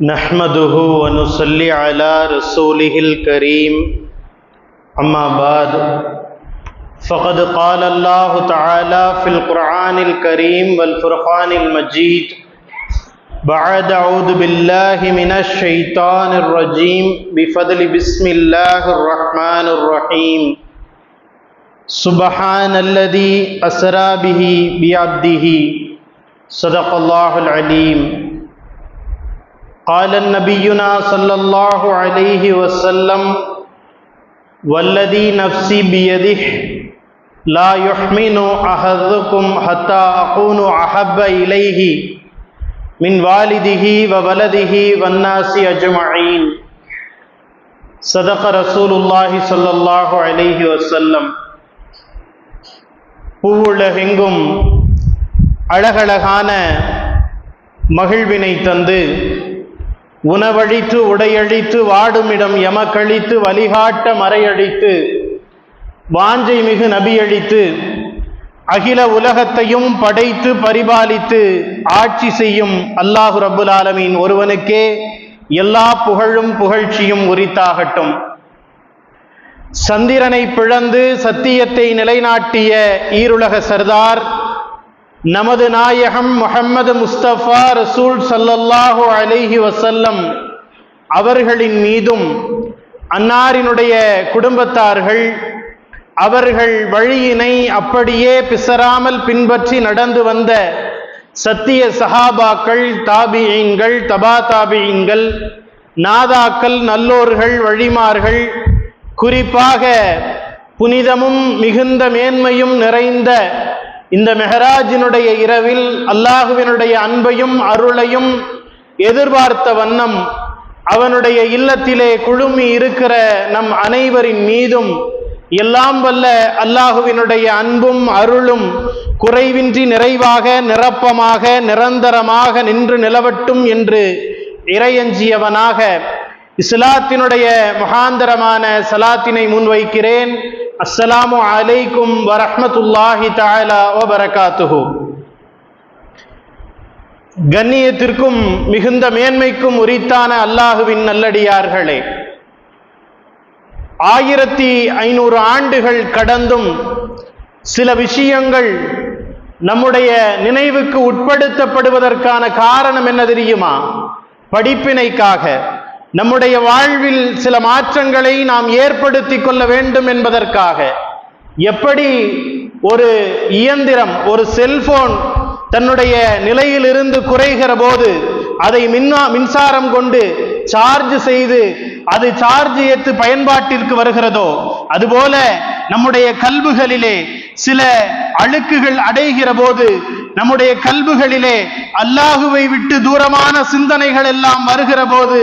نحمده ونصلي على رسوله الكريم. أما بعد، فقد قال الله تعالى في القرآن الكريم والفرقان المجيد بعد أعوذ بالله من الشيطان الرجيم، بفضل بسم الله الرحمن الرحيم. سبحان الذي أسرى به بعبده صدق الله العليم. قال نبينا صلى الله عليه وسلم والذي نفسي بيده لا يحمن أحدكم حتى أكون أحب إليه من والده وولده والناس أجمعين صدق رسول الله صلى الله عليه وسلم பூவுலகெங்கும் அழகழகான மகிழ்வினை தந்து உணவழித்து உடையழித்து வாடுமிடம் எமக்கழித்து வழிகாட்ட மறையழித்து வாஞ்சை மிகு நபியழித்து அகில உலகத்தையும் படைத்து பரிபாலித்து ஆட்சி செய்யும் அல்லாஹு ரபுல் ஆலமீன் ஒருவனுக்கே எல்லா புகழும் புகழ்ச்சியும் உரித்தாகட்டும். சந்திரனை பிளந்து சத்தியத்தை நிலைநாட்டிய ஈருலக சர்தார் நமது நாயகம் முகமது முஸ்தபா ரசூல் சல்லல்லாஹு அலைஹி வசல்லம் அவர்களின் மீதும் அன்னாரினுடைய குடும்பத்தார்கள் அவர்கள் வழியினை அப்படியே பிசராமல் பின்பற்றி நடந்து வந்த சத்திய சஹாபாக்கள் தாபியீன்கள் தபா தாபியீன்கள் நாதாக்கள் நல்லோர்கள் வழிமார்கள் குறிப்பாக புனிதமும் மிகுந்த மேன்மையும் நிறைந்த இந்த மெஹராஜினுடைய இரவில் அல்லாஹுவினுடைய அன்பையும் அருளையும் எதிர்பார்த்த வண்ணம் அவனுடைய இல்லத்திலே குழுமி இருக்கிற நம் அனைவரின் மீதும் எல்லாம் வல்ல அல்லாஹுவினுடைய அன்பும் அருளும் குறைவின்றி நிறைவாக நிரப்பமாக நிரந்தரமாக நின்று நிலவட்டும் என்று இறையஞ்சியவனாக இஸ்லாத்தினுடைய மகாந்தரமான சலாத்தினை முன்வைக்கிறேன். அஸ்ஸலாமு அலைக்கும் வரஹ்மத்துல்லாஹி தஆலா வபரகாத்துஹு. கண்ணியத்திற்கும் மிகுந்த மேன்மைக்கும் உரித்தான அல்லாஹுவின் நல்லடியார்களே ஆயிரத்தி ஐநூறு ஆண்டுகள் கடந்தும் சில விஷயங்கள் நம்முடைய நினைவுக்கு உட்படுத்தப்படுவதற்கான காரணம் என்ன தெரியுமா? படிப்பினைக்காக. நம்முடைய வாழ்வில் சில மாற்றங்களை நாம் ஏற்படுத்தி கொள்ள வேண்டும் என்பதற்காக எப்படி ஒரு இயந்திரம் ஒரு செல்போன் தன்னுடைய நிலையிலிருந்து குறைகிற போது அதை மின்னா மின்சாரம் கொண்டு சார்ஜ் செய்து அது சார்ஜ் ஏற்று பயன்பாட்டிற்கு வருகிறதோ அதுபோல நம்முடைய கல்புகளிலே சில அழுக்குகள் அடைகிற போது நம்முடைய கல்புகளிலே அல்லாஹுவை விட்டு தூரமான சிந்தனைகள் எல்லாம் வருகிற போது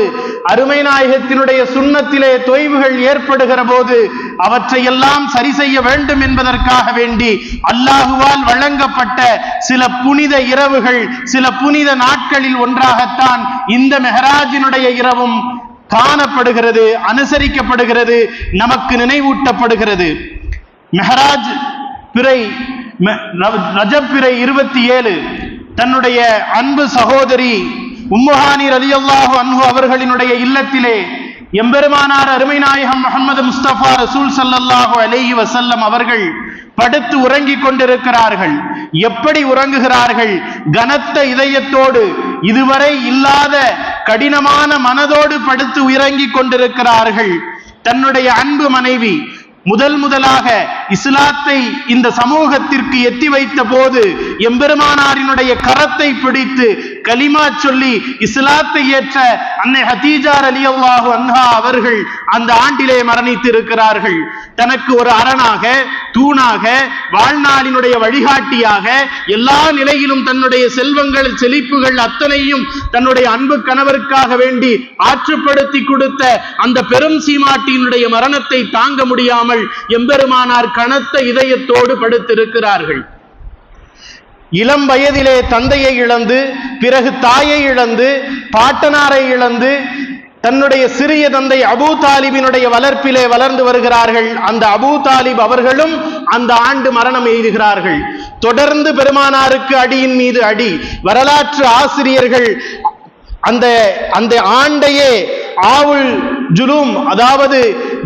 அருமை நாயகத்தினுடைய சுண்ணத்திலே தொய்வுகள் ஏற்படுகிற போது அவற்றையெல்லாம் சரி செய்ய வேண்டும் என்பதற்காக வேண்டி அல்லாஹுவால் வழங்கப்பட்ட சில புனித இரவுகள் சில புனித நாட்களில் ஒன்றாகத்தான் இந்த மெஹராஜினுடைய இரவும் காணப்படுகிறது அனுசரிக்கப்படுகிறது நமக்கு நினைவூட்டப்படுகிறது. மெஹராஜ் பிறை ரஜப் இருபத்தி ஏழு. தன்னுடைய அன்பு சகோதரி உம்முஹானி ரலியல்லாஹு அன்ஹு அவர்களினுடைய இல்லத்திலே எம்பெருமானார் அருமை நாயகம் முகமது முஸ்தபா ரசூல் சல்லல்லாஹு அலேஹி வசல்லம் அவர்கள் படுத்து உறங்கிக் கொண்டிருக்கிறார்கள். எப்படி உறங்குகிறார்கள்? கனத்த இதயத்தோடு இதுவரை இல்லாத கடினமான மனதோடு படுத்து உறங்கிக் கொண்டிருக்கிறார்கள். தன்னுடைய அன்பு மனைவி முதல் முதலாக இஸ்லாத்தை இந்த சமூகத்திற்கு எத்தி வைத்த போது எம்பெருமானாரினுடைய கரத்தை பிடித்து கலிமா சொல்லி இஸ்லாத்தை ஏற்ற அன்னை ஹதீஜார் அலி அல்லாஹு அன்ஹா அவர்கள் அந்த ஆண்டிலே மரணித்து இருக்கிறார்கள் தனக்கு ஒரு அரணாக தூணாக வாழ்நாளினுடைய வழிகாட்டியாக எல்லா நிலையிலும் தன்னுடைய செல்வங்கள் செழிப்புகள் அத்தனையும் தன்னுடைய அன்பு கணவருக்காக வேண்டி ஆற்றுப்படுத்தி கொடுத்த அந்த பெரும் சீமாட்டியினுடைய மரணத்தை தாங்க முடியாமல் எம்பெருமானார் கனத்த இதயத்தோடு படுத்திருக்கிறார்கள். இளம் வயதிலே தந்தையை இழந்து பிறகு தாயை இழந்து பாட்டனாரை இழந்து தன்னுடைய சிறிய தந்தை அபூ தாலிபினுடைய வளர்ப்பிலே வளர்ந்து வருகிறார்கள். அந்த அபூ தாலிப் அவர்களும் அந்த ஆண்டு மரணம் எய்துகிறார்கள். தொடர்ந்து பெருமானாருக்கு அடியின் மீது அடி. வரலாற்று ஆசிரியர்கள் அந்த அந்த ஆண்டையே ஆவுல் ஜுலூம் அதாவது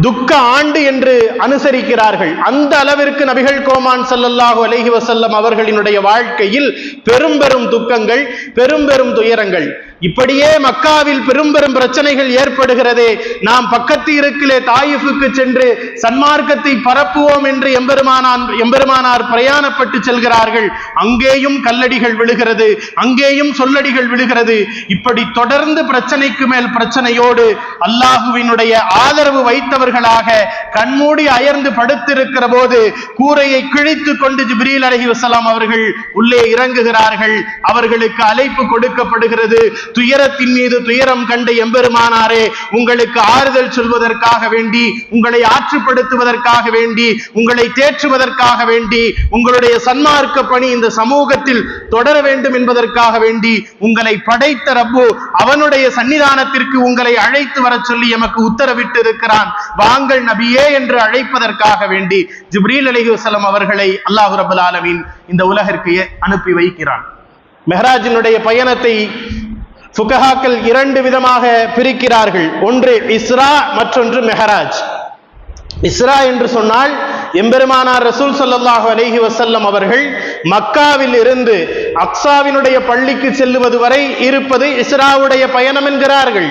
துக்க ஆண்டு என்று அனுசரிக்கிறார்கள். அந்த அளவிற்கு நபிகள் கோமான் சல்லல்லாஹு அலஹி வசல்லம் அவர்களினுடைய வாழ்க்கையில் பெரும் பெரும் துக்கங்கள் பெரும் பெரும் துயரங்கள். இப்படியே மக்காவில் பெரும் பெரும் பிரச்சனைகள் ஏற்படுகிறதே நாம் பக்கத்து இருக்கிலே தாயிஃபுக்கு சென்று சன்மார்க்கத்தை பரப்புவோம் என்று எம்பெருமானான் எம்பெருமானார் பிரயாணப்பட்டு செல்கிறார்கள். அங்கேயும் கல்லடிகள் விழுகிறது அங்கேயும் சொல்லடிகள் விழுகிறது. இப்படி தொடர்ந்து பிரச்சனைக்கு மேல் பிரச்சனையோடு அல்லாஹுவினுடைய ஆதரவு வைத்தவர் அவர்களாக கண்மூடி அயர்ந்து படுத்திருக்கிற போது கூரையை கிழித்து கொண்டு ஜிப்ரீல் அலஹி வசலாம் அவர்கள் உள்ளே இறங்குகிறார்கள். அவர்களுக்கு அழைப்பு கொடுக்கப்படுகிறது. துயரத்தின் மீது துயரம் கண்ட எம்பெருமானாரே உங்களுக்கு ஆறுதல் சொல்வதற்காக வேண்டி உங்களை ஆற்றுப்படுத்துவதற்காக வேண்டி உங்களை தேற்றுவதற்காக வேண்டி உங்களுடைய சன்மார்க்க பணி இந்த சமூகத்தில் தொடர வேண்டும் என்பதற்காக வேண்டி உங்களை படைத்த ரப்பு அவனுடைய சன்னிதானத்திற்கு உங்களை அழைத்து வர சொல்லி எமக்கு உத்தரவிட்டு இருக்கிறான் வாங்கள் நபியே என்று அழைப்பதற்காக வேண்டி ஜிப்ரீல் அலிஹுசலம் அவர்களை அல்லாஹு ரபுல் ஆலமின் இந்த உலகிற்கு அனுப்பி வைக்கிறான். மெஹராஜினுடைய பயணத்தை சுகஹாக்கள் இரண்டு விதமாக பிரிக்கிறார்கள். ஒன்று இஸ்ரா மற்றொன்று மெஹராஜ். இஸ்ரா என்று சொன்னால் எம்பெருமானார் ரசூல் சல்லாஹு அலஹி வசல்லம் அவர்கள் மக்காவில் இருந்து அக்சாவினுடைய பள்ளிக்கு செல்லுவது வரை இருப்பது இஸ்ராவுடைய பயணம் என்கிறார்கள்.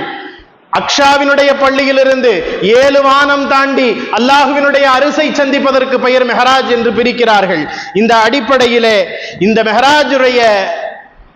அக்ஷாவினுடைய பள்ளியிலிருந்து ஏழு வானம் தாண்டி அல்லாஹுவினுடைய அரிசை சந்திப்பதற்கு பெயர் மெஹராஜ் என்று பிரிக்கிறார்கள். இந்த அடிப்படையிலே இந்த மெஹராஜுடைய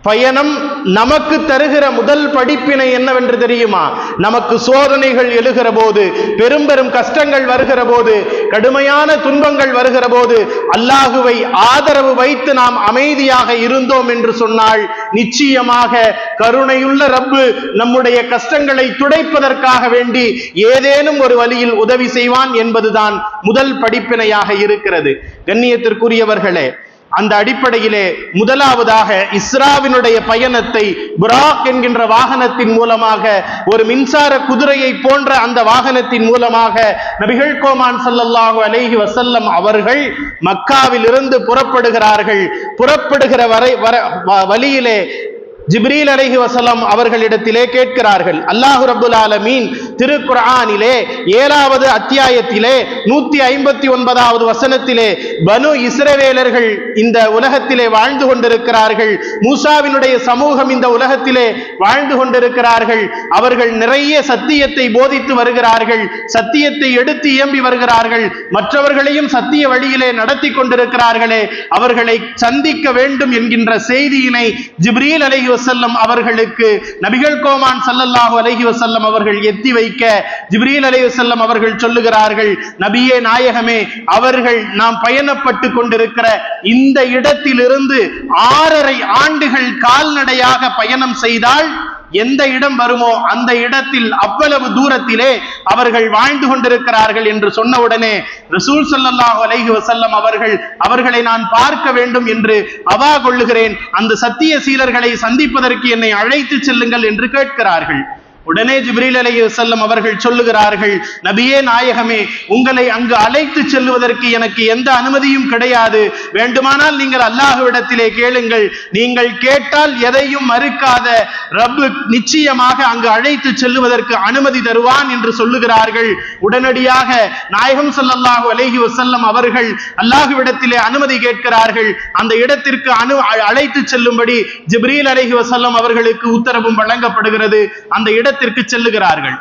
பயணம் நமக்கு தருகிற முதல் படிப்பினை என்னவென்று தெரியுமா? நமக்கு சோதனைகள் எழுகிற போது பெரும் பெரும் கஷ்டங்கள் வருகிற போது கடுமையான துன்பங்கள் வருகிற போது அல்லாஹுவை ஆதரவு வைத்து நாம் அமைதியாக இருந்தோம் என்று சொன்னால் நிச்சயமாக கருணையுள்ள ரப்பு நம்முடைய கஷ்டங்களை துடைப்பதற்காக வேண்டி ஏதேனும் ஒரு வழியில் உதவி செய்வான் என்பதுதான் முதல் படிப்பினையாக இருக்கிறது. கண்ணியத்திற்குரியவர்களே அந்த அடிப்படையிலே முதலாவதாக இஸ்ராவினுடைய பயணத்தை புராக் என்கின்ற வாகனத்தின் மூலமாக ஒரு மின்சார குதிரையை போன்ற அந்த வாகனத்தின் மூலமாக நபிகள் கோமான் சல்லல்லாஹு அலைஹி வசல்லம் அவர்கள் மக்காவில் இருந்து புறப்படுகிறார்கள். புறப்படுகிற வரை வர வ- வழியிலே ஜிப்ரீல் அலைஹி வசலம் அவர்களிடத்திலே கேட்கிறார்கள். அல்லாஹு ரபுல் ஆலமீன் திருக்குரானிலே ஏழாவது அத்தியாயத்திலே நூத்தி ஐம்பத்தி ஒன்பதாவது வசனத்திலே பனு இஸ்ரவேலர்கள் இந்த உலகத்திலே வாழ்ந்து கொண்டிருக்கிறார்கள். மூசாவினுடைய சமூகம் இந்த உலகத்திலே வாழ்ந்து கொண்டிருக்கிறார்கள். அவர்கள் நிறைய சத்தியத்தை போதித்து வருகிறார்கள். சத்தியத்தை எடுத்து இயம்பி வருகிறார்கள். மற்றவர்களையும் சத்திய வழியிலே நடத்தி கொண்டிருக்கிறார்களே. அவர்களை சந்திக்க வேண்டும் என்கின்ற செய்தியினை ஜிப்ரீல் அலஹி வசல்லம் அவர்களுக்கு நபிகள் கோமான் சல்லல்லாஹு அலஹி வசல்லம் அவர்கள் எத்தி வைக்க ஜிப்ரீல் அலைய செல்லம் அவர்கள் சொல்லுகிறார்கள் நபியே நாயகமே அவர்கள் நாம் பயணப்பட்டு கொண்டிருக்கிற இந்த இடத்திலிருந்து ஆறரை ஆண்டுகள் கால்நடையாக பயணம் செய்தால் எந்த இடம் வருமோ அந்த இடத்தில் அவ்வளவு தூரத்திலே அவர்கள் வாழ்ந்து கொண்டிருக்கிறார்கள் என்று சொன்னவுடனே ரசூல் ஸல்லல்லாஹு அலைஹி வசல்லம் அவர்கள் அவர்களை நான் பார்க்க வேண்டும் என்று அவா கொள்ளுகிறேன். அந்த சத்திய சீலர்களை சந்திப்பதற்கு என்னை அழைத்து செல்லுங்கள் என்று கேட்கிறார்கள். உடனே ஜிப்ரீல் அலைஹி செல்லம் அவர்கள் சொல்லுகிறார்கள் நபியே நாயகமே உங்களை அங்கு அழைத்து செல்வதற்கு எனக்கு எந்த அனுமதியும் கிடையாது. வேண்டுமானால் நீங்கள் அல்லாஹுவிடத்திலே கேளுங்கள். நீங்கள் கேட்டால் எதையும் மறுக்காத ரப்பு நிச்சயமாக அங்கு அழைத்து செல்லுவதற்கு அனுமதி தருவான் என்று சொல்லுகிறார்கள். உடனடியாக நாயகம் ஸல்லல்லாஹு அலைஹி வசல்லம் அவர்கள் அல்லாஹுவிடத்திலே அனுமதி கேட்கிறார்கள். அந்த இடத்திற்கு அனு அழைத்து செல்லும்படி ஜிப்ரீல் அலைஹி வசல்லம் அவர்களுக்கு உத்தரவும் வழங்கப்படுகிறது. அந்த இடத்திற்கு செல்லுகிறார்கள்.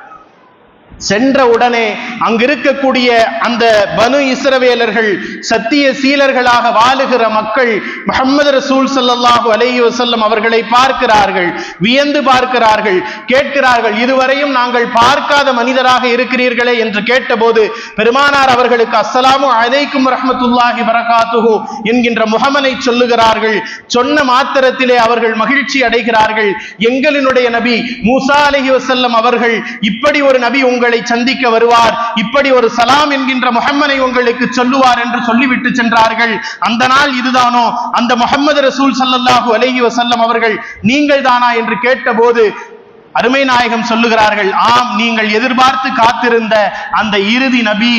சென்ற உடனே அங்கிருக்கக்கூடிய அந்த பனு இஸ்ரவேலர்கள் சத்திய சீலர்களாக வாழுகிற மக்கள் முகமது ரசூல் சல்லாஹு அலைஹி வசல்லம் அவர்களை பார்க்கிறார்கள் வியந்து பார்க்கிறார்கள் கேட்கிறார்கள் இதுவரையும் நாங்கள் பார்க்காத மனிதராக இருக்கிறீர்களே என்று கேட்டபோது பெருமானார் அவர்களுக்கு அஸ்ஸலாமு அலைக்கும் ரஹமத்துல்லாஹி பரகாத்துஹு என்கின்ற முகமனை சொல்லுகிறார்கள். சொன்ன மாத்திரத்திலே அவர்கள் மகிழ்ச்சி அடைகிறார்கள். எங்களினுடைய நபி மூசா அலஹி வசல்லம் அவர்கள் இப்படி ஒரு நபி உங்கள் உங்களை சந்திக்க வருவார். இப்படி ஒரு சலாம் என்கின்ற முகம்மனை உங்களுக்கு சொல்லுவார் என்று சொல்லிவிட்டு சென்றார்கள். அந்த நாள் இதுதானோ? அந்த முகமது ரசூல் சல்லல்லாஹு அலஹி வசல்லம் அவர்கள் நீங்கள் தானா என்று கேட்டபோது அருமை நாயகம் சொல்லுகிறார்கள் ஆம் நீங்கள் எதிர்பார்த்து காத்திருந்த அந்த இறுதி நபி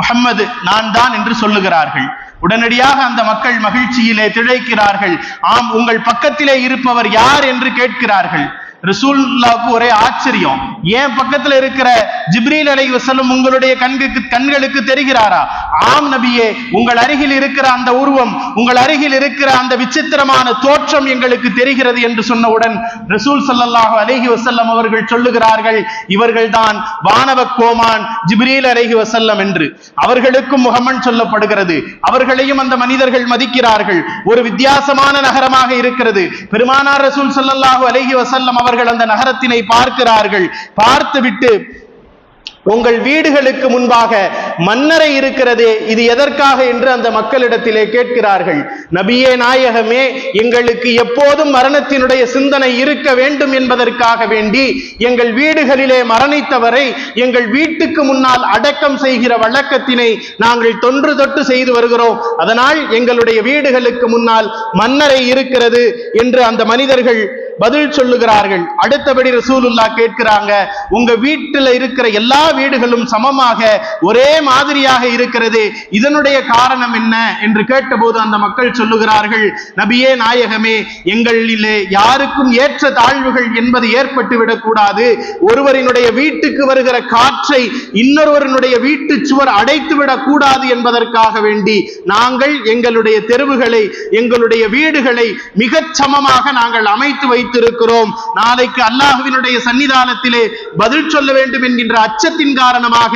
முகம்மது நான் தான் என்று சொல்லுகிறார்கள். உடனடியாக அந்த மக்கள் மகிழ்ச்சியிலே திளைக்கிறார்கள் ஆம் உங்கள் பக்கத்திலே இருப்பவர் யார்? என்று கேட்கிறார்கள். ரசூல்லாவுக்கு ஒரே ஆச்சரியம். ஏன் பக்கத்துல இருக்கிற ஜிப்ரீல் அலை வசலம் உங்களுடைய கண்களுக்கு கண்களுக்கு தெரிகிறாரா? ஆம் நபியே உங்கள் அருகில் இருக்கிற அந்த உருவம் உங்கள் அருகில் இருக்கிற அந்த விசித்திரமான தோற்றம் எங்களுக்கு தெரிகிறது என்று சொன்னவுடன் ரசூல் சல்லாஹு அலஹி வசல்லம் அவர்கள் சொல்லுகிறார்கள் இவர்கள்தான் வானவ கோமான் ஜிப்ரீல் அலஹி வசல்லம் என்று. அவர்களுக்கும் முகமன் சொல்லப்படுகிறது அவர்களையும் அந்த மனிதர்கள் மதிக்கிறார்கள். ஒரு வித்தியாசமான நகரமாக இருக்கிறது. பெருமானார் ரசூல் சல்லாஹு அலஹி வசல்லம் அவர்கள் அந்த நகரத்தினை பார்க்கிறார்கள். பார்த்துவிட்டு உங்கள் வீடுகளுக்கு முன்பாக மன்னரை இருக்கிறதே இது எதற்காக என்று அந்த மக்களிடத்திலே கேட்கிறார்கள். நபியே நாயகமே எங்களுக்கு எப்போதும் மரணத்தினுடைய சிந்தனை இருக்க வேண்டும் என்பதற்காக வேண்டி எங்கள் வீடுகளிலே மரணித்தவரை எங்கள் வீட்டுக்கு முன்னால் அடக்கம் செய்கிற வழக்கத்தினை நாங்கள் தொன்று தொட்டு செய்து வருகிறோம். அதனால் எங்களுடைய வீடுகளுக்கு முன்னால் மன்னரை இருக்கிறது என்று அந்த மனிதர்கள் பதில் சொல்லுகிறார்கள். அடுத்தபடி ரசூலுல்லா கேட்கிறாங்க உங்க வீட்டுல இருக்கிற எல்லா வீடுகளும் சமமாக ஒரே மாதிரியாக இருக்கிறது இதனுடைய காரணம் என்ன என்று கேட்டபோது அந்த மக்கள் சொல்லுகிறார்கள் நபியே நாயகமே எங்களிலே யாருக்கும் ஏற்ற தாழ்வுகள் என்பது ஏற்பட்டு விடக்கூடாது. ஒருவரினுடைய வீட்டுக்கு வருகிற காற்றை இன்னொருவரினுடைய வீட்டு சுவர் அடைத்து விடக்கூடாது என்பதற்காக வேண்டி நாங்கள் எங்களுடைய தெருவுகளை எங்களுடைய வீடுகளை மிகச் சமமாக நாங்கள் அமைத்து வைத்து வைத்திருக்கிறோம். நாளைக்கு அல்லாஹுவினுடைய சன்னிதானத்திலே பதில் சொல்ல வேண்டும் என்கின்ற அச்சத்தின் காரணமாக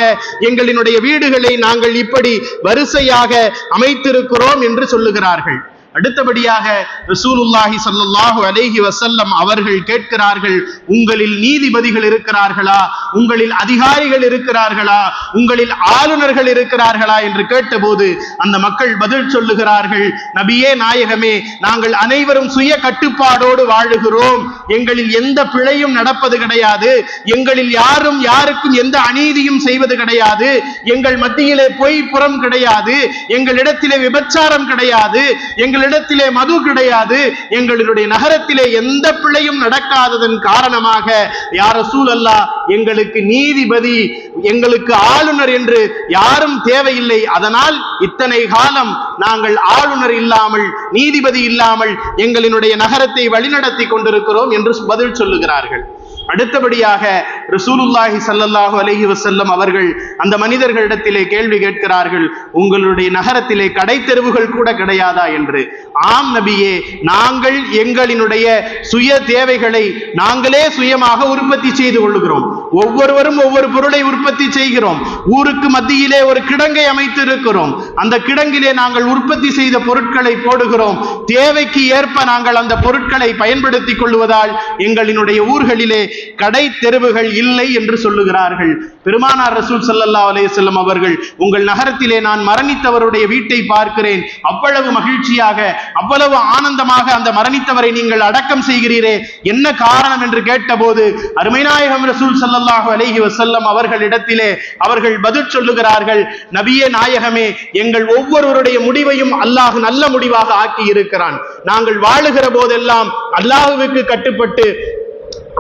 எங்களினுடைய வீடுகளை நாங்கள் இப்படி வரிசையாக அமைத்திருக்கிறோம் என்று சொல்லுகிறார்கள். அடுத்தபடியாக ரசூலுல்லாஹி ஸல்லல்லாஹு அலேஹி வசல்லம் அவர்கள் கேட்கிறார்கள் உங்களில் நீதிபதிகள் இருக்கிறார்களா? உங்களில் அதிகாரிகள் இருக்கிறார்களா? உங்களில் ஆளுநர்கள் இருக்கிறார்களா? என்று கேட்டபோது அந்த மக்கள் பதில் சொல்லுகிறார்கள் நபியே நாயகமே நாங்கள் அனைவரும் சுய கட்டுப்பாடோடு வாழுகிறோம். எங்களில் எந்த பிழையும் நடப்பது கிடையாது. எங்களில் யாரும் யாருக்கும் எந்த அநீதியும் செய்வது கிடையாது. எங்கள் மத்தியிலே பொய் புறம் கிடையாது. எங்களிடத்திலே விபச்சாரம் கிடையாது. எங்களிடத்திலே மது கிடையாது. எங்களுடைய நகரத்திலே எந்த பிழையும் நடக்காததன் காரணமாக யார சூழல்லா எங்களுக்கு நீதிபதி எங்களுக்கு ஆளுநர் என்று யாரும் தேவையில்லை. அதனால் இத்தனை காலம் நாங்கள் ஆளுநர் இல்லாமல் நீதிபதி இல்லாமல் எங்களினுடைய நகரத்தை வழிநடத்தி கொண்டிருக்கிறோம் என்று பதில் சொல்லுகிறார்கள். அடுத்தபடியாக ரசூலுல்லாஹி சல்லல்லாஹு அலஹி வசல்லம் அவர்கள் அந்த மனிதர்களிடத்திலே கேள்வி கேட்கிறார்கள் உங்களுடைய நகரத்திலே கடை தெருவுகள் கூட கிடையாதா? என்று. ஆம் நபியே நாங்கள் எங்களினுடைய சுய தேவைகளை நாங்களே சுயமாக உற்பத்தி செய்து கொள்ளுகிறோம். ஒவ்வொருவரும் ஒவ்வொரு பொருளை உற்பத்தி செய்கிறோம். ஊருக்கு மத்தியிலே ஒரு கிடங்கை அமைத்து இருக்கிறோம் அந்த கிடங்கிலே நாங்கள் உற்பத்தி செய்த பொருட்களை போடுகிறோம். தேவைக்கு ஏற்ப நாங்கள் அந்த பொருட்களை பயன்படுத்திக் கொள்வதால் எங்களினுடைய ஊர்களிலே கடை தெருவுகள் இல்லை என்று சொல்லுகிறார்கள். பெருமானார் ரசூல் ஸல்லல்லாஹு அலைஹி அவர்கள் உங்கள் நகரத்திலே நான் மரணித்தவருடைய வீட்டை பார்க்கிறேன். அவ்வளவு மகிழ்ச்சியாக அவ்வளவு ஆனந்தமாக அந்த மரணித்தவரை நீங்கள் அடக்கம் செய்கிறீரே. என்ன காரணம்? என்று கேட்டபோது அருமைநாயகம் ரசூல் சல்லல்லாஹு அலைஹி வசல்லம் அவர்களிடத்திலே அவர்கள் பதில் சொல்லுகிறார்கள் நபியே நாயகமே எங்கள் ஒவ்வொருவருடைய முடிவையும் அல்லாஹ் நல்ல முடிவாக ஆக்கி இருக்கிறான் நாங்கள் வாழுகிற போதெல்லாம் அல்லாஹுவுக்கு கட்டுப்பட்டு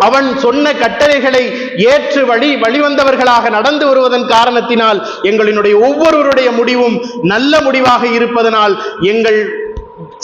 அவன் சொன்ன கட்டளைகளை ஏற்று வழி வழிவந்தவர்களாக நடந்து வருவதன் காரணத்தினால் எங்களினுடைய ஒவ்வொருவருடைய முடிவும் நல்ல முடிவாக இருப்பதனால் எங்கள்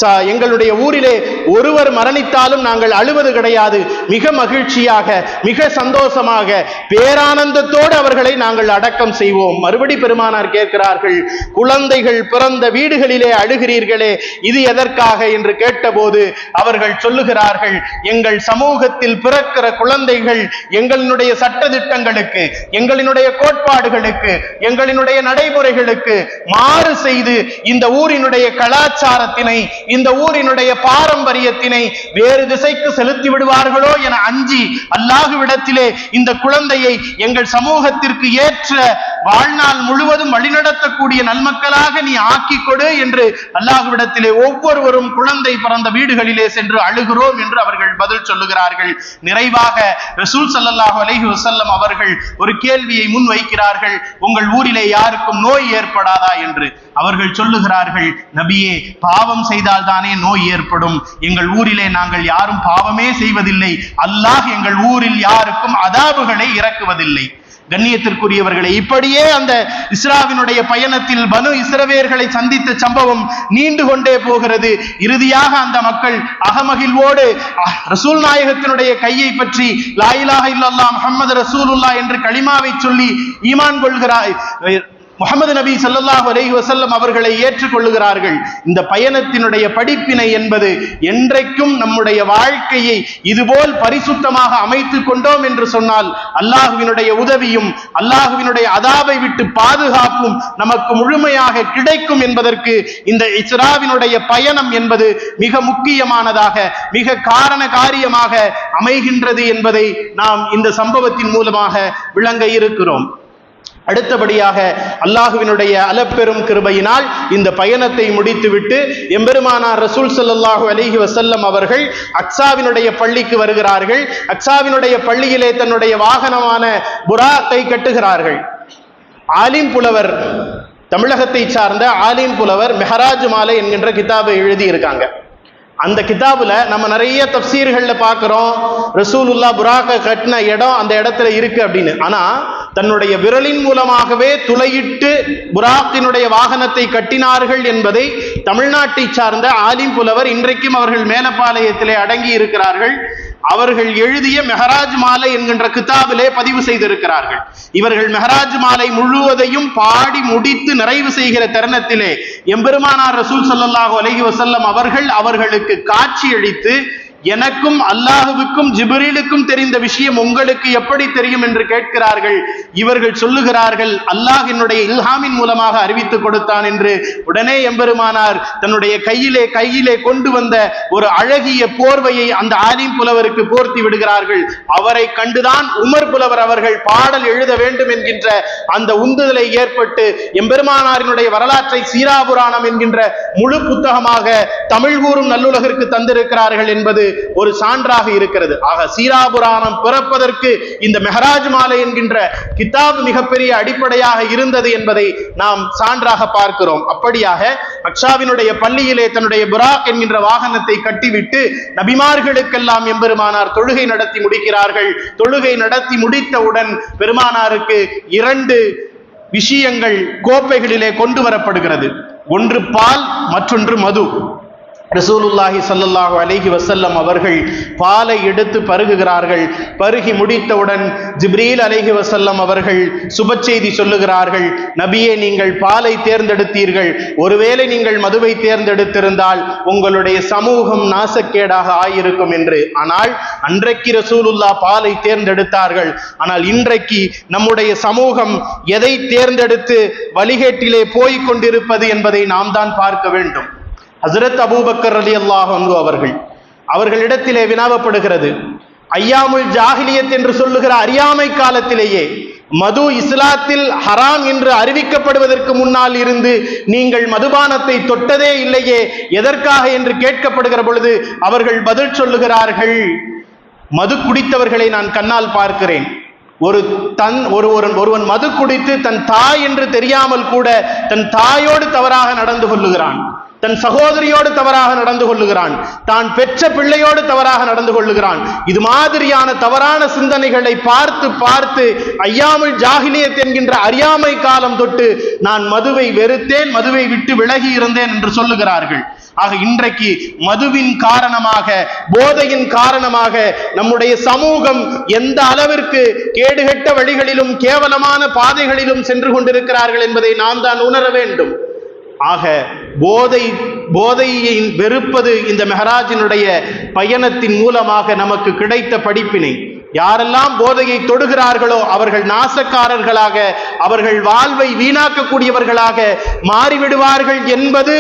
எங்களுடைய ஊரிலே ஒருவர் மரணித்தாலும் நாங்கள் அழுவது கிடையாது. மிக மகிழ்ச்சியாக மிக சந்தோஷமாக பேரானந்தத்தோடு அவர்களை நாங்கள் அடக்கம் செய்வோம். மறுபடி பெருமானார் கேட்கிறார்கள் குழந்தைகள் பிறந்த வீடுகளிலே அழுகிறீர்களே இது எதற்காக என்று கேட்டபோது அவர்கள் சொல்லுகிறார்கள் எங்கள் சமூகத்தில் பிறக்கிற குழந்தைகள் எங்களினுடைய சட்டதிட்டங்களுக்கு எங்களினுடைய கோட்பாடுகளுக்கு எங்களினுடைய நடைமுறைகளுக்கு மாறு செய்து இந்த ஊரினுடைய கலாச்சாரத்தினை இந்த ஊரினுடைய பாரம்பரியத்தினை வேறு திசைக்கு செலுத்தி விடுவார்களோ என அஞ்சி அல்லாஹுவிடத்திலே இந்த குழந்தையை எங்கள் சமூகத்திற்கு ஏற்ற வாழ்நாள் முழுவதும் வழிநடத்தக்கூடிய நன்மக்களாக நீ ஆக்கி கொடு என்று அல்லாஹுவிடத்திலே ஒவ்வொருவரும் குழந்தை பிறந்த வீடுகளிலே சென்று அழுகிறோம் என்று அவர்கள் பதில் சொல்லுகிறார்கள். நிறைவாக ரசூல் ஸல்லல்லாஹு அலஹி வசல்லம் அவர்கள் ஒரு கேள்வியை முன் வைக்கிறார்கள் உங்கள் ஊரிலே யாருக்கும் நோய் ஏற்படாதா என்று. அவர்கள் சொல்லுகிறார்கள் நபியே பாவம் செய்தால் தானே நோய் ஏற்படும். எங்கள் ஊரிலே நாங்கள் யாரும் பாவமே செய்வதில்லை. அல்லாஹ் எங்கள் ஊரில் யாருக்கும் அதாபுகளை இறக்குவதில்லை. கண்ணியத்திற்குரியவர்களை இப்படியே அந்த இஸ்ராவினுடைய பயணத்தில் பனு இஸ்ரவேர்களை சந்தித்த சம்பவம் நீண்டு கொண்டே போகிறது. இறுதியாக அந்த மக்கள் அகமகிழ்வோடு ரசூல் நாயகத்தினுடைய கையை பற்றி லாயிலாக இல்லல்லா முகமது ரசூலுல்லா என்று களிமாவை சொல்லி ஈமான் கொள்கிறாய் முகமது நபி ஸல்லல்லாஹு அலைஹி வசல்லம் அவர்களை ஏற்றுக்கொள்ளுகிறார்கள். இந்த பயணத்தினுடைய படிப்பினை என்பது என்றைக்கும் நம்முடைய வாழ்க்கையை இதுபோல் பரிசுத்தமாக அமைத்துக் கொண்டோம் என்று சொன்னால் அல்லாஹுவினுடைய உதவியும் அல்லாஹுவினுடைய அதாவை விட்டு பாதுகாப்பும் நமக்கு முழுமையாக கிடைக்கும் என்பதற்கு இந்த இஸ்ராவினுடைய பயணம் என்பது மிக முக்கியமானதாக மிக காரண காரியமாக அமைகின்றது என்பதை நாம் இந்த சம்பவத்தின் மூலமாக விளங்க இருக்கிறோம். அடுத்தபடியாக அல்லாஹுவினுடைய அலப்பெரும் கிருபையினால் இந்த பயணத்தை முடித்துவிட்டு எம்பெருமானார் ரசூல் சல்லாஹூ அலிஹி வசல்லம் அவர்கள் அக்ஸாவினுடைய பள்ளிக்கு வருகிறார்கள். அக்ஸாவினுடைய பள்ளியிலே தன்னுடைய வாகனமான புராத்தை கட்டுகிறார்கள். ஆலிம் புலவர் தமிழகத்தை சார்ந்த ஆலிம் புலவர் மெஹராஜ் மாலை என்கின்ற கிதாபை எழுதி இருக்காங்க அந்த கிதாபுல நம்ம நிறைய தப்சீர்கள்ல பார்க்குறோம். ரசூலுல்லா புராக கட்டின இடம் அந்த இடத்துல இருக்கு அப்படின்னு. ஆனா தன்னுடைய விரலின் மூலமாகவே துளையிட்டு புராக்கினுடைய வாகனத்தை கட்டினார்கள் என்பதை தமிழ்நாட்டை சார்ந்த ஆலிம் புலவர் இன்றைக்கும் அவர்கள் மேலப்பாளையத்திலே அடங்கி இருக்கிறார்கள். அவர்கள் எழுதிய மெஹராஜ் மாலை என்கின்ற கிதாபிலே பதிவு செய்திருக்கிறார்கள். இவர்கள் மெஹராஜ் மாலை முழுவதையும் பாடி முடித்து நிறைவு செய்கிற தருணத்திலே எம்பெருமானார் ரசூல் சல்லாஹூ அலஹி வசல்லம் அவர்கள் அவர்களுக்கு காட்சியளித்து எனக்கும் அல்லாஹுவுக்கும் ஜிப்ரீலுக்கும் தெரிந்த விஷயம் உங்களுக்கு எப்படி தெரியும் என்று கேட்கிறார்கள். இவர்கள் சொல்லுகிறார்கள் அல்லாஹ் என்னுடைய இல்ஹாமின் மூலமாக அறிவித்துக் கொடுத்தான் என்று. உடனே எம்பெருமானார் தன்னுடைய கையிலே கையிலே கொண்டு வந்த ஒரு அழகிய போர்வையை அந்த ஆலிம் புலவருக்கு போர்த்தி விடுகிறார்கள். அவரை கண்டுதான் உமர் புலவர் அவர்கள் பாடல் எழுத வேண்டும் என்கின்ற அந்த உந்துதலை ஏற்பட்டு எம்பெருமானாரினுடைய வரலாற்றை சீராபுராணம் என்கின்ற முழு புத்தகமாக தமிழ் கூறும் நல்லுலகிற்கு தந்திருக்கிறார்கள் என்பது ஒரு சான்றாக இருக்கிறது. ஆக சீராபுராணம் பிறப்பதற்கு இந்த மெஹராஜ் மாலை என்கின்ற கிதாப் மிகப்பெரிய அடிப்படையாக இருந்தது என்பதை நாம் சான்றாக பார்க்கிறோம். அப்படியாக அக்ஷாவினுடைய பள்ளியிலே தன்னுடைய புராக் என்கின்ற வாகனத்தை கட்டிவிட்டு நபிமார்களுக்கெல்லாம் எம்பெருமானார் தொழுகை நடத்தி முடிக்கிறார்கள். தொழுகை நடத்தி முடித்தவுடன் பெருமானாருக்கு இரண்டு விஷயங்கள் கோப்பைகளிலே கொண்டு வரப்படுகிறது. ஒன்று பால் மற்றொன்று மது. ரசூலுல்லாஹி ஸல்லல்லாஹு அலைஹி வசல்லம் அவர்கள் பாலை எடுத்து பருகுகிறார்கள். பருகி முடித்தவுடன் ஜிப்ரீல் அலைஹி வசல்லம் அவர்கள் சுப செய்தி சொல்லுகிறார்கள். நபியே நீங்கள் பாலை தேர்ந்தெடுத்தீர்கள். ஒருவேளை நீங்கள் மதுவை தேர்ந்தெடுத்திருந்தால் உங்களுடைய சமூகம் நாசக்கேடாக ஆயிருக்கும் என்று. ஆனால் அன்றைக்கு ரசூலுல்லா பாலை தேர்ந்தெடுத்தார்கள். ஆனால் இன்றைக்கு நம்முடைய சமூகம் எதை தேர்ந்தெடுத்து வழிகேட்டிலே போய்க் கொண்டிருப்பது என்பதை நாம் தான் பார்க்க வேண்டும். ஹசரத் அபூபக்கர் அலி அல்லாஹ் அவர்கள். அவர்களிடத்திலே வினாவப்படுகிறது. ஐயாமுல் ஜாகிலியத் என்று சொல்லுகிற அறியாமை காலத்திலேயே மது இஸ்லாத்தில் ஹராம் என்று அறிவிக்கப்படுவதற்கு முன்னால் இருந்து நீங்கள் மதுபானத்தை தொட்டதே இல்லையே எதற்காக என்று கேட்கப்படுகிற பொழுது அவர்கள் பதில் சொல்லுகிறார்கள். மது குடித்தவர்களை நான் கண்ணால் பார்க்கிறேன். ஒரு தன் ஒரு- ஒருவன் மது குடித்து தன் தாய் என்று தெரியாமல் கூட தன் தாயோடு தவறாக நடந்து கொள்ளுகிறான். தன் சகோதரியோடு தவறாக நடந்து கொள்ளுகிறான். தான் பெற்ற பிள்ளையோடு தவறாக நடந்து கொள்ளுகிறான். இது மாதிரியான தவறான சிந்தனைகளை பார்த்து பார்த்து ஐயாமல் ஜாகிலியத் என்கின்ற அறியாமை காலம் தொட்டு நான் மதுவை வெறுத்தேன் மதுவை விட்டு விலகி இருந்தேன் என்று சொல்லுகிறார்கள். ஆக இன்றைக்கு மதுவின் காரணமாக போதையின் காரணமாக நம்முடைய சமூகம் எந்த அளவிற்கு கேடுகட்ட வழிகளிலும் கேவலமான பாதைகளிலும் சென்று கொண்டிருக்கிறார்கள் என்பதை நாம் தான் உணர வேண்டும். ஆக போதை போதையை வெறுப்பது இந்த மெஹராஜினுடைய பயணத்தின் மூலமாக நமக்கு கிடைத்த படிப்பினை. யாரெல்லாம் போதையை தொடுகிறார்களோ அவர்கள் நாசக்காரர்களாக அவர்கள் வாழ்வை வீணாக்கக்கூடியவர்களாக மாறிவிடுவார்கள் என்பது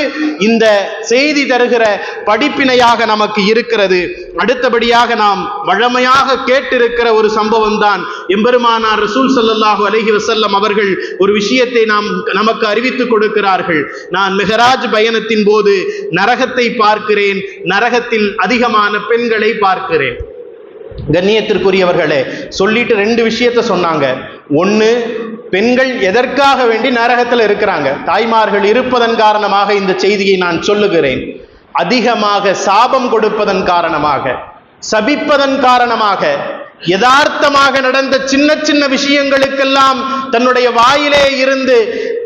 இந்த செய்தி தருகிற படிப்பினையாக நமக்கு இருக்கிறது. அடுத்தபடியாக நாம் வழமையாக கேட்டிருக்கிற ஒரு சம்பவம் தான் எம்பெருமானார் ரசூல் சல்லாஹூ அலஹி வசல்லம் அவர்கள் ஒரு விஷயத்தை நாம் நமக்கு அறிவித்துக் கொடுக்கிறார்கள். நான் மெஹராஜ் பயணத்தின் போது நரகத்தை பார்க்கிறேன் நரகத்தில் அதிகமான பெண்களை பார்க்கிறேன். கண்ணியத்திற்குரியவர்களே சொல்லிட்டு ரெண்டு விஷயத்த சொன்னாங்க. ஒண்ணு பெண்கள் எதற்காக வேண்டி நரகத்தில் இருக்கிறாங்க? தாய்மார்கள் இருப்பதன் காரணமாக இந்த செய்தியை நான் சொல்லுகிறேன். அதிகமாக சாபம் கொடுப்பதன் காரணமாக சபிப்பதன் காரணமாக யதார்த்தமாக நடந்த சின்ன சின்ன விஷயங்களுக்கெல்லாம் தன்னுடைய வாயிலே இருந்து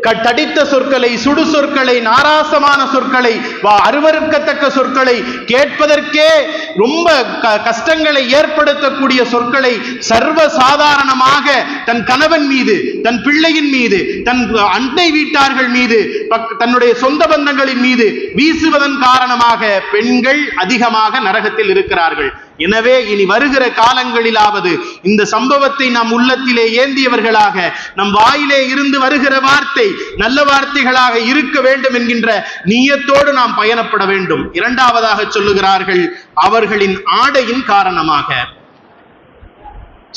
க- தடித்த சொற்களை சுடு சொற்களை நாராசமான சொற்களை வா- அருவருக்கத்தக்க சொற்களை கேட்பதற்கே ரொம்ப க- கஷ்டங்களை ஏற்படுத்தக்கூடிய சொற்களை சர்வ சாதாரணமாக தன் கணவன் மீது தன் பிள்ளையின் மீது தன் அண்டை வீட்டார்கள் மீது பக்- தன்னுடைய சொந்த பந்தங்களின் மீது வீசுவதன் காரணமாக பெண்கள் அதிகமாக நரகத்தில் இருக்கிறார்கள். எனவே இனி வருகிற காலங்களிலாவது இந்த சம்பவத்தை நாம் உள்ளத்திலே ஏந்தியவர்களாக நம் வாயிலே இருந்து வருகிற வார்த்தை நல்ல வார்த்தைகளாக இருக்க வேண்டும் என்கின்ற நீயத்தோடு நாம் பயணப்பட வேண்டும். இரண்டாவதாக சொல்லுகிறார்கள் அவர்களின் ஆடையின் காரணமாக.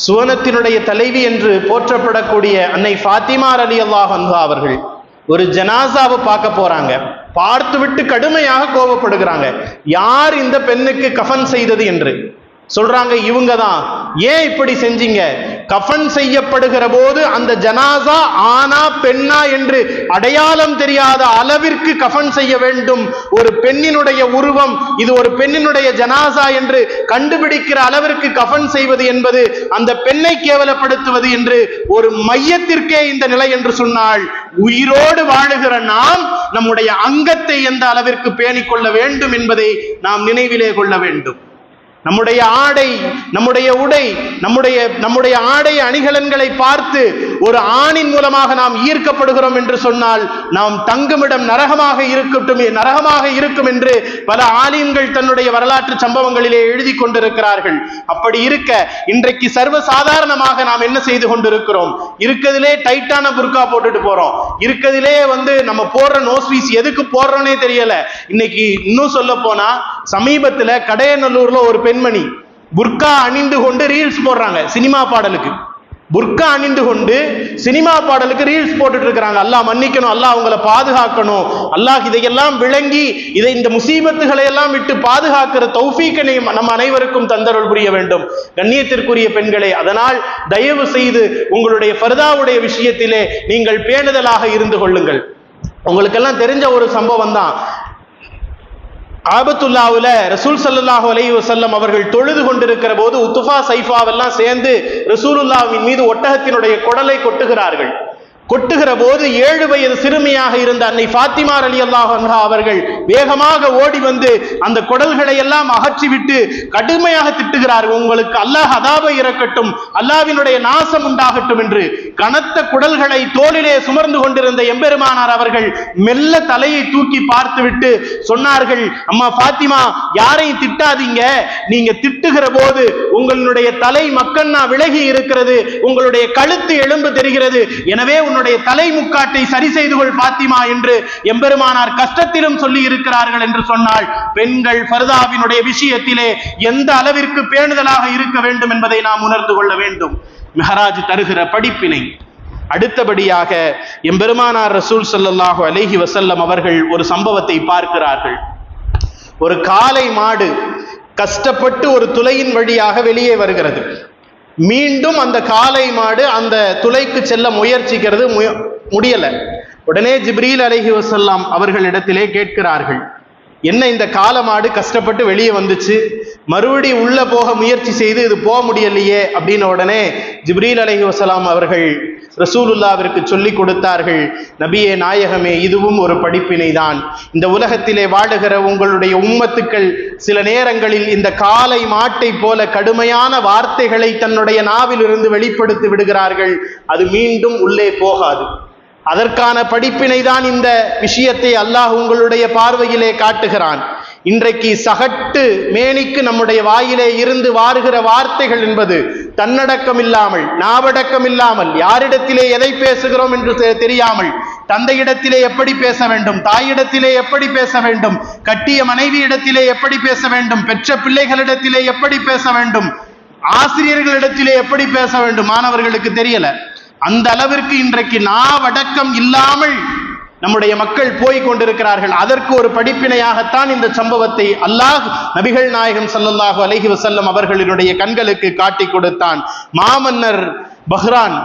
சுவனத்தினுடைய தலைவி என்று போற்றப்படக்கூடிய அன்னை ஃபாத்திமார் அலி அல்லாஹ் அவர்கள் ஒரு ஜனாசாவை பார்க்க போறாங்க. பார்த்துவிட்டு கடுமையாக கோபப்படுகிறாங்க. யார் இந்த பெண்ணுக்கு கஃன் செய்தது என்று? சொல்றாங்க இவங்க தான் ஏன் இப்படி செஞ்சீங்க? கஃன் செய்யப்படுகிற போது அந்த ஜனாசா ஆனா பெண்ணா என்று அடையாளம் தெரியாத அளவிற்கு கஃன் செய்ய வேண்டும். ஒரு பெண்ணினுடைய உருவம் இது ஒரு பெண்ணினுடைய ஜனாசா என்று கண்டுபிடிக்கிற அளவிற்கு கஃன் செய்வது என்பது அந்த பெண்ணை கேவலப்படுத்துவது என்று ஒரு மையத்திற்கே இந்த நிலை என்று சொன்னால் உயிரோடு வாழுகிற நாம் நம்முடைய அங்கத்தை எந்த அளவிற்கு பேணிக்கொள்ள வேண்டும் என்பதை நாம் நினைவிலே கொள்ள வேண்டும். நம்முடைய ஆடை நம்முடைய உடை நம்முடைய நம்முடைய ஆடை அணிகலன்களை பார்த்து ஒரு ஆணின் மூலமாக நாம் ஈர்க்கப்படுகிறோம் என்று சொன்னால் நாம் தங்குமிடம் நரகமாக இருக்கட்டும் நரகமாக இருக்கும் என்று பல ஆலயங்கள் தன்னுடைய வரலாற்று சம்பவங்களிலே எழுதி கொண்டிருக்கிறார்கள். அப்படி இருக்க இன்றைக்கு சர்வ சாதாரணமாக நாம் என்ன செய்து கொண்டிருக்கிறோம்? இருக்கிறதுலே டைட்டான புர்கா போட்டுட்டு போறோம். இருக்கிறதுலே வந்து நம்ம போடுற நோஸ்வீஸ் எதுக்கு போடுறோன்னே தெரியல. இன்னைக்கு இன்னும் சொல்ல போனா சமீபத்துல கடையநல்லூர்ல ஒரு பெண்மணி. புர்கா அணிந்து கொண்டு ரீல்ஸ் போடுறாங்க சினிமா பாடலுக்கு. புர்கா அணிந்து கொண்டு சினிமா பாடலுக்கு ரீல்ஸ் போட்டுட்டு இருக்கிறாங்க. அல்லாஹ் மன்னிக்கணும் அல்லாஹ் அவங்கள பாதுகாக்கணும். அல்லாஹ் இதையெல்லாம் விளங்கி இதை இந்த முசீபத்துகளை எல்லாம் விட்டு பாதுகாக்கிற தௌஃபீக்கனை நம் அனைவருக்கும் தந்தருள் புரிய வேண்டும். கண்ணியத்திற்குரிய பெண்களே அதனால் தயவு செய்து உங்களுடைய ஃபர்தாவுடைய விஷயத்திலே நீங்கள் பேணுதலாக இருந்து கொள்ளுங்கள். உங்களுக்கெல்லாம் தெரிஞ்ச ஒரு சம்பவம் தான். ஆபத்துல்லாவுல ரசூல் சல்லாஹு அலி வசல்லம் அவர்கள் தொழுது கொண்டிருக்கிற போது உத்துஃபா சைஃபாவெல்லாம் சேர்ந்து ரசூலுல்லாவின் மீது ஒட்டகத்தினுடைய குடலை கொட்டுகிறார்கள். கொட்டுகிற போது ஏழு வயது சிறுமியாக இருந்த அன்னை ஃபாத்திமா அலி அல்லாஹ் அவர்கள் வேகமாக ஓடி வந்து அந்த குடல்களை எல்லாம் அகற்றிவிட்டு கடுமையாக திட்டுகிறார்கள். உங்களுக்கு அல்லாஹ் அதாபை இறக்கட்டும் அல்லாஹ்வினுடைய நாசம் உண்டாகட்டும் என்று கனத்த குடல்களை தோளிலே சுமர்ந்து கொண்டிருந்த எம்பெருமானார் அவர்கள் மெல்ல தலையை தூக்கி பார்த்துவிட்டு சொன்னார்கள் அம்மா பாத்திமா யாரையும் திட்டாதீங்க. நீங்க திட்டுகிற போது உங்களுடைய தலை மக்கண்ணா விலகி இருக்கிறது. உங்களுடைய கழுத்து எலும்பு தெரிகிறது. எனவே உன்னுடைய தலை முக்காட்டை சரி செய்து கொள் பாத்திமா என்று எம்பெருமானார் கஷ்டத்திலும் சொல்லி இருக்கிறார்கள் என்று சொன்னால் பெண்கள் ஃபர்தாவினுடைய விஷயத்திலே எந்த அளவிற்கு பேணுதலாக இருக்க வேண்டும் என்பதை நாம் உணர்ந்து கொள்ள வேண்டும். மெஹராஜ் தருகிற படிப்பினை. அடுத்தபடியாக எம்பெருமானார் ரசூல் ஸல்லல்லாஹு அலைஹி வசல்லம் அவர்கள் ஒரு சம்பவத்தை பார்க்கிறார்கள். ஒரு காலை மாடு கஷ்டப்பட்டு ஒரு துளையின் வழியாக வெளியே வருகிறது. மீண்டும் அந்த காளை மாடு அந்த துளைக்கு செல்ல முயற்சிக்கிறது முய- முடியல. உடனே ஜிப்ரீல் அலைஹி வசல்லாம் அவர்களிடத்திலே கேட்கிறார்கள் என்ன இந்த காளை மாடு கஷ்டப்பட்டு வெளியே வந்துச்சு? மறுபடி உள்ள போக முயற்சி செய்து இது போக முடியலையே அப்படின்ன உடனே ஜிப்ரீல் அலைஹி வசலாம் அவர்கள் ரசூலுல்லாவிற்கு சொல்லிக் கொடுத்தார்கள் நபியே நாயகமே இதுவும் ஒரு படிப்பினை தான் இந்த உலகத்திலே வாடுகிற உங்களுடைய உம்மத்துக்கள் சில நேரங்களில் இந்த காலை மாட்டை போல கடுமையான வார்த்தைகளை தன்னுடைய நாவிலிருந்து வெளிப்படுத்தி விடுகிறார்கள். அது மீண்டும் உள்ளே போகாது. அதற்கான படிப்பினை தான் இந்த விஷயத்தை அல்லாஹ் உங்களுடைய பார்வையிலே காட்டுகிறான். இன்றைக்கு சகட்டு மேனிக்கு நம்முடைய வாயிலே இருந்து வாருகிற வார்த்தைகள் என்பது தன்னடக்கம் இல்லாமல் நாவடக்கம் இல்லாமல் யாரிடத்திலே எதை பேசுகிறோம் என்று தெரியாமல் தந்தையிடத்திலே எப்படி பேச வேண்டும் தாயிடத்திலே எப்படி பேச வேண்டும் கட்டிய மனைவியிடத்திலே எப்படி பேச வேண்டும் பெற்ற பிள்ளைகளிடத்திலே எப்படி பேச வேண்டும் ஆசிரியர்களிடத்திலே எப்படி பேச வேண்டும் மாணவர்களுக்கு தெரியல. அந்த அளவிற்கு இன்றைக்கு நாவடக்கம் இல்லாமல் நம்முடைய மக்கள் போய் கொண்டிருக்கிறார்கள். அதற்கு ஒரு படிப்பினையாகத்தான் இந்த சம்பவத்தை அல்லாஹ் நபிகள் நாயகம் ஸல்லல்லாஹு அலஹி வசல்லம் அவர்களினுடைய கண்களுக்கு காட்டி கொடுத்தான். மாமன்னர் பஹ்ரான்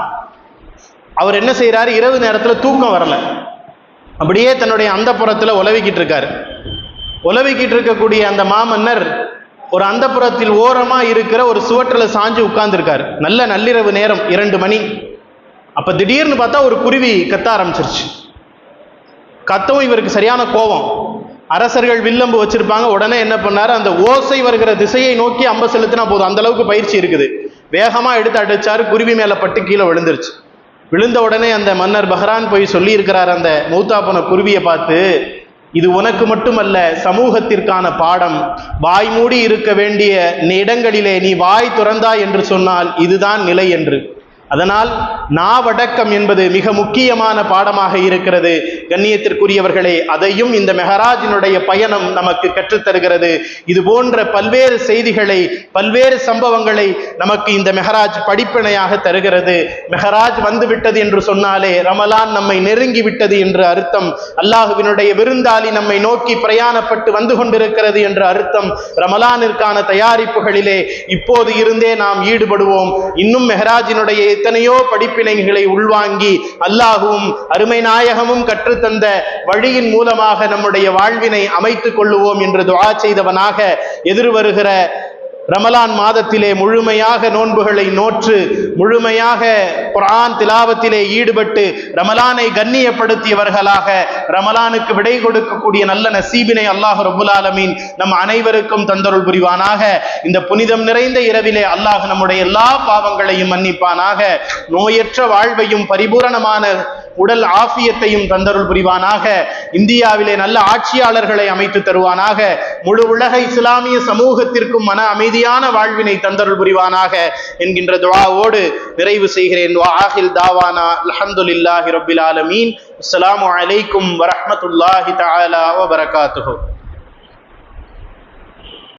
அவர் என்ன செய்கிறாரு இரவு நேரத்துல தூக்கம் வரல. அப்படியே தன்னுடைய அந்த உலவிக்கிட்டு இருக்காரு. உலவிக்கிட்டு இருக்கக்கூடிய அந்த மாமன்னர் ஒரு அந்தப்புறத்தில் ஓரமா இருக்கிற ஒரு சுவற்றில் சாஞ்சு உட்கார்ந்துருக்காரு. நல்ல நள்ளிரவு நேரம் இரண்டு மணி. அப்ப திடீர்னு பார்த்தா ஒரு குருவி கத்த ஆரம்பிச்சிருச்சு. கத்தவும் இவருக்கு சரியான கோபம். அரசர்கள் வில்லம்பு வச்சிருப்பாங்க. உடனே என்ன பண்ணாரு? அந்த ஓசை வருகிற திசையை நோக்கி அம்ப செலுத்தினா போதும். அந்த அளவுக்கு பயிற்சி இருக்குது. வேகமா எடுத்து அடிச்சாரு. குருவி மேல பட்டு கீழே விழுந்துருச்சு. விழுந்த உடனே அந்த மன்னர் பஹ்ரான் போய் சொல்லி இருக்கிறார் அந்த மூத்தாப்பன குருவியை பார்த்து இது உனக்கு மட்டுமல்ல சமூகத்திற்கான பாடம். வாய் மூடி இருக்க வேண்டிய இடங்களிலே நீ வாய் துறந்தாய் என்று சொன்னால் இதுதான் நிலை என்று. அதனால் நாவடக்கம் என்பது மிக முக்கியமான பாடமாக இருக்கிறது. கண்ணியத்திற்குரியவர்களே அதையும் இந்த மெஹராஜினுடைய பயணம் நமக்கு கற்றுத்தருகிறது. இது போன்ற பல்வேறு செய்திகளை பல்வேறு சம்பவங்களை நமக்கு இந்த மெஹராஜ் படிப்பினையாக தருகிறது. மெஹராஜ் வந்துவிட்டது என்று சொன்னாலே ரமலான் நம்மை நெருங்கி விட்டது என்று அர்த்தம். அல்லாஹுவினுடைய விருந்தாளி நம்மை நோக்கி பிரயாணப்பட்டு வந்து கொண்டிருக்கிறது என்ற அர்த்தம். ரமலானிற்கான தயாரிப்புகளிலே இப்போது இருந்தே நாம் ஈடுபடுவோம். இன்னும் மெஹராஜினுடைய எத்தனையோ படிப்பினைகளை உள்வாங்கி அல்லாஹுவும் அருமை நாயகமும் கற்றுத்தந்த வழியின் மூலமாக நம்முடைய வாழ்வினை அமைத்துக் கொள்ளுவோம் என்று துவா செய்தவனாக எதிர்வருகிற ரமலான் மாதத்திலே முழுமையாக நோன்புகளை நோற்று முழுமையாக குரான் திலாவத்திலே ஈடுபட்டு ரமலானை கண்ணியப்படுத்தியவர்களாக ரமலானுக்கு விடை கொடுக்கக்கூடிய நல்ல நசீபினை அல்லாஹ் ரபுல் ஆலமீன் நம் அனைவருக்கும் தந்தருள் புரிவானாக. இந்த புனிதம் நிறைந்த இரவிலே அல்லாஹ் நம்முடைய எல்லா பாவங்களையும் மன்னிப்பானாக. நோயற்ற வாழ்வையும் பரிபூரணமான உடல் ஆஃபியத்தையும் தந்தருள் புரிவானாக. இந்தியாவிலே நல்ல ஆட்சியாளர்களை அமைத்து தருவானாக. முழு உலக இஸ்லாமிய சமூகத்திற்கும் மன அமைதியான வாழ்வினை தந்தருள் புரிவானாக என்கின்ற துவாவோடு நிறைவு செய்கிறேன். வாஹில் தாவானா அல்ஹம்துலில்லாஹி ரபில் ஆலமீன். அஸ்லாம் அலைக்கும் வரமத்துல்லாஹி தாலா வ